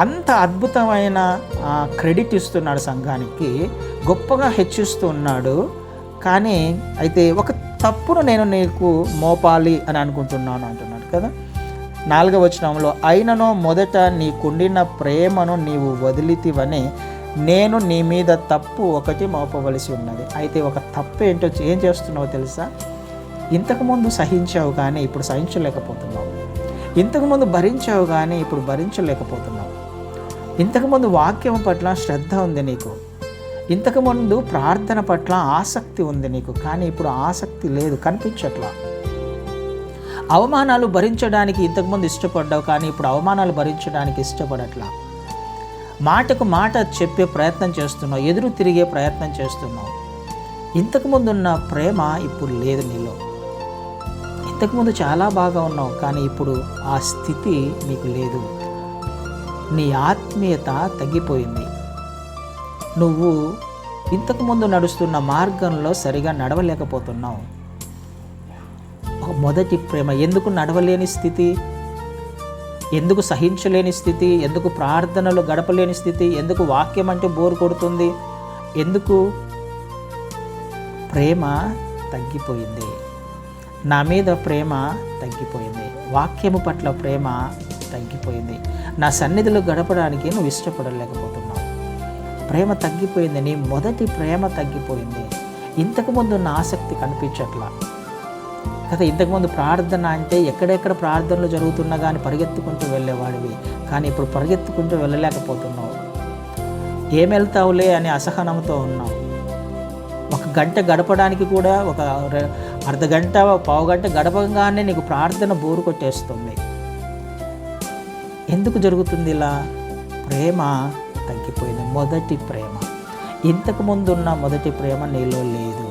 అంత అద్భుతమైన క్రెడిట్ ఇస్తున్నాడు సంఘానికి గొప్పగా హెచ్చిస్తున్నాడు కానీ అయితే ఒక తప్పును నేను నీకు మోపాలి అని అనుకుంటున్నాను అంటున్నాడు కదా. నాలుగవ వచనంలో అయినను మొదట నీకుండిన ప్రేమను నీవు వదిలితివని నేను నీ మీద తప్పు ఒకటి మోపవలసి ఉన్నది. అయితే ఒక తప్పు ఏంటో ఏం చేస్తున్నావో తెలుసా? ఇంతకుముందు సహించావు కానీ ఇప్పుడు సహించలేకపోతున్నావు. ఇంతకుముందు భరించావు కానీ ఇప్పుడు భరించలేకపోతున్నావు. ఇంతకుముందు వాక్యం పట్ల శ్రద్ధ ఉంది నీకు. ఇంతకుముందు ప్రార్థన పట్ల ఆసక్తి ఉంది నీకు కానీ ఇప్పుడు ఆసక్తి లేదు కనిపించట్లా. అవమానాలు భరించడానికి ఇంతకుముందు ఇష్టపడ్డావు కానీ ఇప్పుడు అవమానాలు భరించడానికి ఇష్టపడట్లా. మాటకు మాట చెప్పే ప్రయత్నం చేస్తున్నావు ఎదురు తిరిగే ప్రయత్నం చేస్తున్నావు. ఇంతకుముందు ఉన్న ప్రేమ ఇప్పుడు లేదు నీలో. ఇంతకుముందు చాలా బాగా ఉన్నావు కానీ ఇప్పుడు ఆ స్థితి నీకు లేదు. నీ ఆత్మీయత తగ్గిపోయింది. నువ్వు ఇంతకుముందు నడుస్తున్న మార్గంలో సరిగా నడవలేకపోతున్నావు. మొదటి ప్రేమ. ఎందుకు నడవలేని స్థితి? ఎందుకు సహించలేని స్థితి? ఎందుకు ప్రార్థనలు గడపలేని స్థితి? ఎందుకు వాక్యం అంటే బోరు కొడుతుంది? ఎందుకు? ప్రేమ తగ్గిపోయింది. నా మీద ప్రేమ తగ్గిపోయింది. వాక్యము పట్ల ప్రేమ తగ్గిపోయింది. నా సన్నిధిలో గడపడానికి నువ్వు ఇష్టపడలేకపోతున్నావు. ప్రేమ తగ్గిపోయింది. నీ మొదటి ప్రేమ తగ్గిపోయింది. ఇంతకుముందు ఉన్న ఆసక్తి కనిపించట్లా. కదా ఇంతకుముందు ప్రార్థన అంటే ఎక్కడెక్కడ ప్రార్థనలు జరుగుతున్నా కానీ పరిగెత్తుకుంటూ వెళ్ళేవాడివి. కానీ ఇప్పుడు పరిగెత్తుకుంటూ వెళ్ళలేకపోతున్నావు. ఏం వెళ్తావులే అని అసహనంతో ఉన్నావు. ఒక గంట గడపడానికి కూడా ఒక అర్ధ గంట పావు గంట గడపగానే నీకు ప్రార్థన బోరు కొట్టేస్తుంది. ఎందుకు జరుగుతుంది ఇలా? ప్రేమ తగ్గిపోయింది. మొదటి ప్రేమ. ఇంతకుముందు ఉన్న మొదటి ప్రేమ నీలో లేదు.